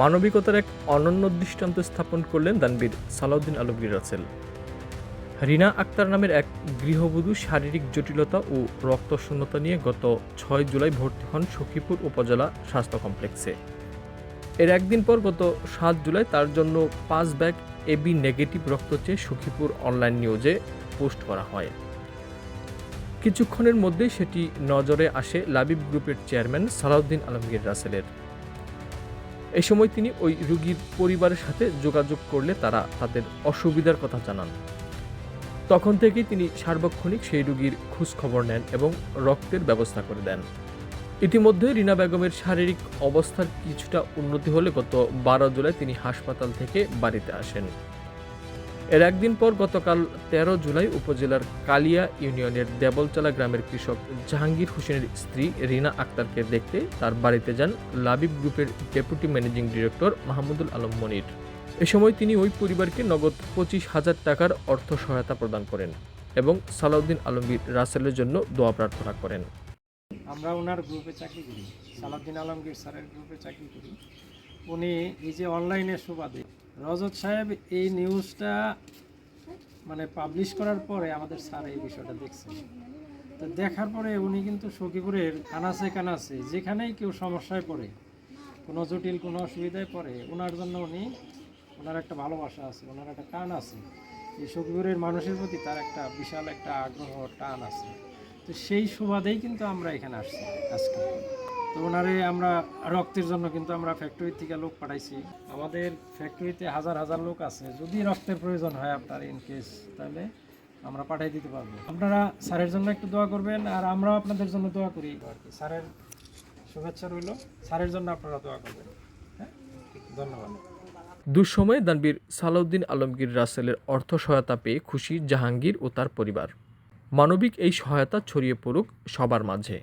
মানবিকতার এক অনন্য দৃষ্টান্ত স্থাপন করলেন দানবীর সালাউদ্দিন আলমগীর রাসেল। রিনা আক্তার নামের এক গৃহবধূ শারীরিক জটিলতা ও রক্তশূন্যতা নিয়ে গত ছয় জুলাই ভর্তি হন সখীপুর উপজেলা স্বাস্থ্য কমপ্লেক্সে। এর একদিন পর গত সাত জুলাই তার জন্য পাঁচ ব্যাগ এবি নেগেটিভ রক্ত চেয়ে সখীপুর অনলাইন নিউজে পোস্ট করা হয়। কিছুক্ষণের মধ্যেই সেটি নজরে আসে লাবিব গ্রুপের চেয়ারম্যান সালাউদ্দিন আলমগীর রাসেলের। এ সময় তিনি ওই রুগীর পরিবারের সাথে যোগাযোগ করলে তারা তাদের অসুবিধার কথা জানান। তখন থেকেই তিনি সার্বক্ষণিক সেই রুগীর খোঁজ খবর নেন এবং রক্তের ব্যবস্থা করে দেন। ইতিমধ্যে রিনা বেগমের শারীরিক অবস্থার কিছুটা উন্নতি হলে গত বারো জুলাই তিনি হাসপাতাল থেকে বাড়িতে আসেন। এর একদিন পর গতকাল তেরো জুলাই উপজেলার কালিয়া ইউনিয়নের দেবলচালা গ্রামের কৃষক জাহাঙ্গীর হোসেনের স্ত্রী রিনা আক্তারকে দেখতে তার বাড়িতে যান লাবিব গ্রুপের deputy managing director Mahmudul Alam Monir. এ সময় তিনি ওই পরিবারকে নগদ পঁচিশ হাজার টাকার অর্থ সহায়তা প্রদান করেন এবং সালাউদ্দিন আলমগীর রাসেলের জন্য দোয়া প্রার্থনা করেন। আমরা ওনার গ্রুপে চাকরি করি, সালাউদ্দিন আলমগীর স্যারের গ্রুপে চাকরি করি। উনি এই যে অনলাইনে সুবাদে। রজত সাহেব এই নিউজটা মানে পাবলিশ করার পরে আমাদের স্যার এই বিষয়টা দেখছেন। তো দেখার পরে উনি কিন্তু সখীপুরের কানাসে কানাসে যেখানেই কেউ সমস্যায় পড়ে, কোনো জটিল কোনো অসুবিধায় পড়ে ওনার জন্য উনি ওনার একটা ভালোবাসা আছে ওনার একটা টান আছে। এই সখীপুরের মানুষের প্রতি তার একটা বিশাল একটা আগ্রহ, টান আছে। তো সেই সুবাদেই কিন্তু আমরা এখানে আসছি আজকে। তো ওনারে আমরা রক্তের জন্য কিন্তু আমরা ফ্যাক্টরি থেকে লোক পাঠাইছি। আমাদের ফ্যাক্টরিতে হাজার হাজার লোক আছে। যদি রক্তের প্রয়োজন হয় আপনার ইন কেস তাহলে আমরা পাঠিয়ে দিতে পারব। আপনারা স্যারের জন্য একটু দোয়া করবেন, আর আমরাও আপনাদের জন্য দোয়া করি। আর কি স্যারের শুভেচ্ছা রইল। স্যারের জন্য আপনারা দোয়া করবেন। হ্যাঁ? ধন্যবাদ। দুঃসময়ে দানবীর সালাউদ্দিন আলমগীর রাসেলের অর্থ সহায়তা পেয়ে খুশি জাহাঙ্গীর ও তার পরিবার। মানবিক এই সহায়তা ছড়িয়ে পড়ুক সবার মাঝে।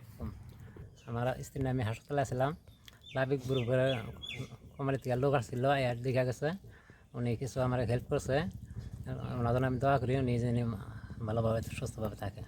আমার স্ত্রীর নামে হাসপাতালে আসলাম লাভিক গ্রুপের কোম্পানি থেকে লোক আসছিল এর দেখা গেছে উনি কিছু আমার হেল্প করছে ওনার জন্য আমি দোয়া করি উনি যেন ভালোভাবে সুস্থভাবে থাকে